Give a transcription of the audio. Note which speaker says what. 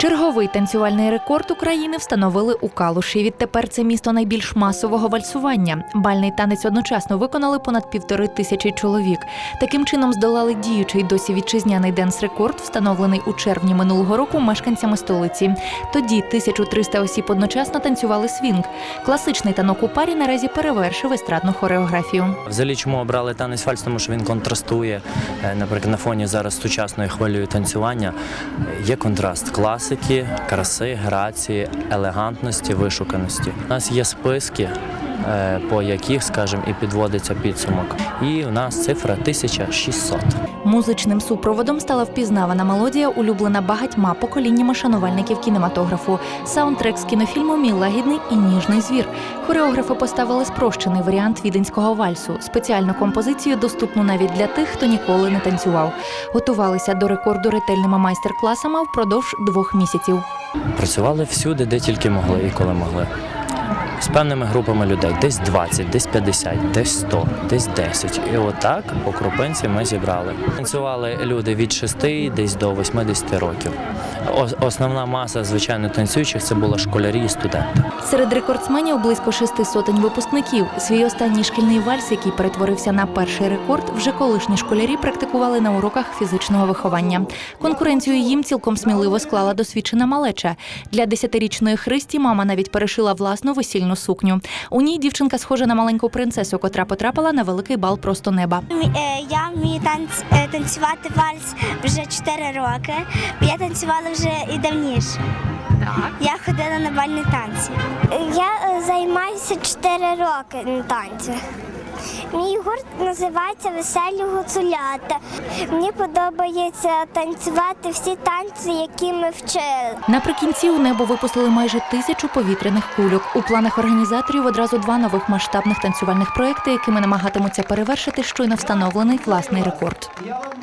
Speaker 1: Черговий танцювальний рекорд України встановили у Калуші. Відтепер це місто найбільш масового вальсування. Бальний танець одночасно виконали понад півтори тисячі чоловік. Таким чином здолали діючий досі вітчизняний денс-рекорд, встановлений у червні минулого року мешканцями столиці. Тоді 1300 осіб одночасно танцювали свінг. Класичний танок у парі наразі перевершив естрадну хореографію.
Speaker 2: Взагалі, чому обрали танець вальс? Тому що він контрастує, е, наприклад, на фоні зараз сучасної хвилею танцювання. Є контраст класики, краси, грації, елегантності, вишуканості. У нас є списки, по яких, скажімо, і підводиться підсумок. І у нас цифра 1600.
Speaker 1: Музичним супроводом стала впізнавана мелодія, улюблена багатьма поколіннями шанувальників кінематографу. Саундтрек з кінофільму Мій лагідний і ніжний звір. Хореографи поставили спрощений варіант віденського вальсу. Спеціальну композицію доступну навіть для тих, хто ніколи не танцював. Готувалися до рекорду ретельними майстер-класами впродовж двох місяців.
Speaker 2: Працювали всюди, де тільки могли і коли могли. Певними групами людей, десь 20, десь 50, десь 100, десь 10. І отак по крупинці ми зібрали. Танцювали люди від 6 десь до 80 років. Ос- Основна маса, звичайно, танцюючих це були школярі і студенти.
Speaker 1: Серед рекордсменів близько шести сотень випускників. Свій останній шкільний вальс, який перетворився на перший рекорд, вже колишні школярі практикували на уроках фізичного виховання. Конкуренцію їм цілком сміливо склала досвідчена малеча. Для десятирічної Христі мама навіть перешила власну весільну сукню. У ній дівчинка схожа на маленьку принцесу, котра потрапила на великий бал просто неба.
Speaker 3: Е, Я вмію танц, е, танцювати вальс вже 4 роки. Я танцювала вже і давніше.
Speaker 1: Так.
Speaker 3: Я ходила на бальні танці. Я е, займаюся 4 роки на танці. Мій гурт називається Веселі гуцулята. Мені подобається танцювати всі танці, які ми вчили.
Speaker 1: Наприкінці у небо випустили майже тисячу повітряних кульок. У планах організаторів одразу два нових масштабних танцювальних проекти, якими намагатимуться перевершити щойно встановлений власний рекорд.